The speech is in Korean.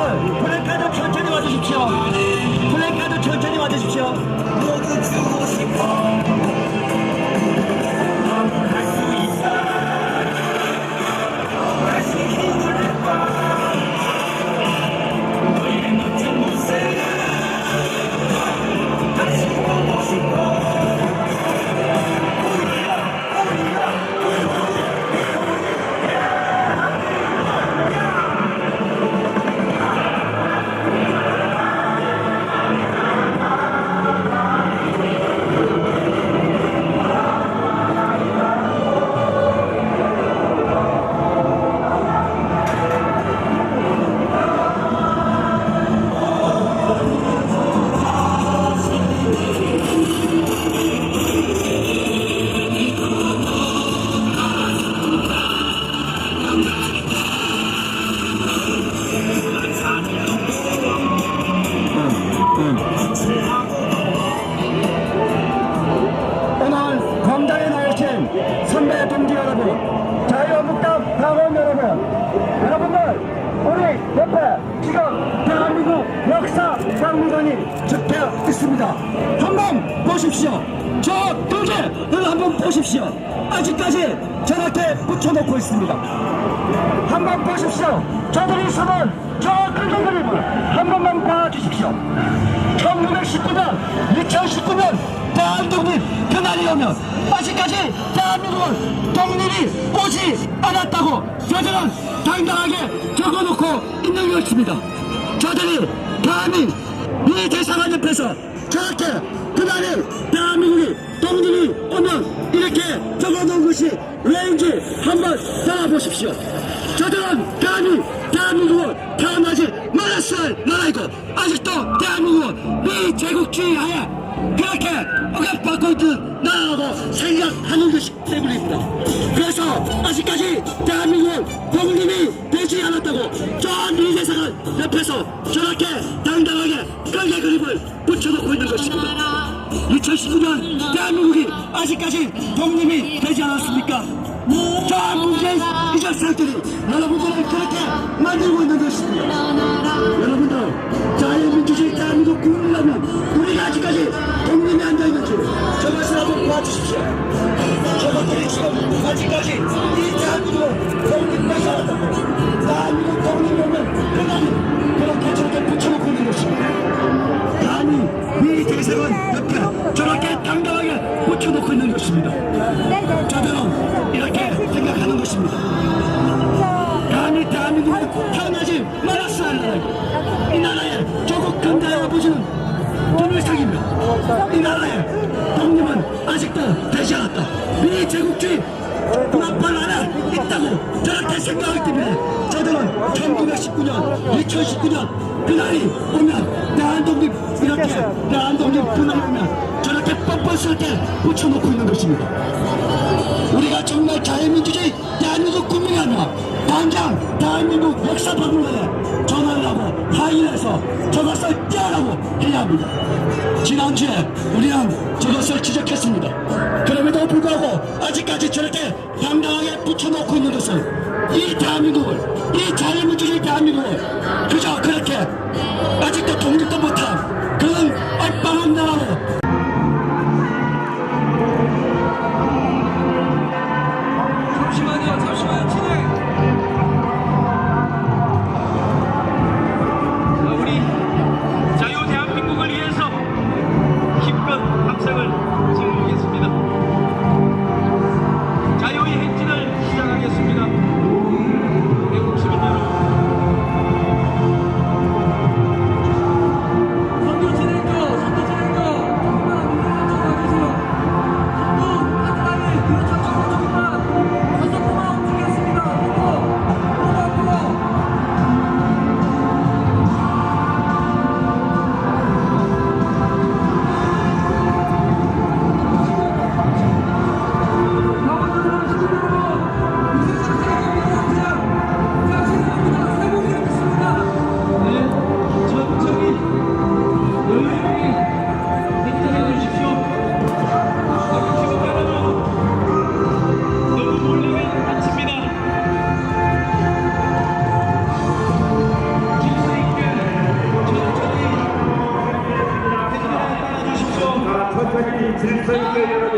분들은 브레이크 좀 천천히 와주십시오. 당원 여러분 여러분들 우리 옆에 지금 대한민국 역사 박물관이 적혀 있습니다. 한번 보십시오. 저 도제를 한번 보십시오. 아직까지 저한테 붙여놓고 있습니다. 한번 보십시오. 저들이 서는 저 붉은 그림을 한 번만 봐주십시오. 1919년 2019년 대한독립 그날이 오면 아직까지 대한민국은 독립이 오지 않았다고 저들은 당당하게 적어놓고 있는 것입니다. 저들이 감히 이 대사관 옆에서 저렇게 그날에 대한민국이 독립이 오면 이렇게 적어놓은 것이 왜인지 한번 따라보십시오. 저들은 대한민국을 태어나지 말았을 나라이고 아직도 대한민국은 미 제국주의 하에 그렇게 억압받고 있는 나라라고 생각하는 것이 때문입니다. 그래서 아직까지 대한민국은 독립이 되지 않았다고 저 미대사관 옆에서 저렇게 당당하게 끌개 그림을 붙여놓고 있는 것입니다. 2019년 대한민국이 아직까지 독립이 되지 않았습니까? 저 문재인 이 녀석들이 여러분들을 그렇게 만들고 있는 것입니다. 대한민국 국민이라면 우리가 아직까지 독립이 안 되어 있는지 저것을 한번 봐주십시오. 저것들이 지금 아직까지 이 대한민국을 독립하지 않았다고 대한민국 독립이 오면 그날이 그렇게 저렇게 붙여놓고 있는 것입니다. 아니 이 대세는 옆에 저렇게 당당하게 붙여놓고 있는 것입니다. 아직도 되지 않았다. 미 제국주의 불합발 안에 있다고 저렇게 생각하기 때문에 저들은 1919년, 2019년 그날이 오면 대한독립 이렇게 대한독립 그날이 오면 저렇게 뻔뻔스럽게 붙여놓고 있는 것입니다. 우리가 정말 자유민주주의 대한민국 국민이라면 당장 대한민국 역사 박물관에 항의를 해서 저것을 떼어라고 해야 합니다. 지난주에 우리는 저것을 지적했습니다. 그럼에도 불구하고 아직까지 저렇게 당당하게 붙여놓고 있는 것은 이 대한민국을 이 자유민주주의 대한민국을 그저 श्री संजय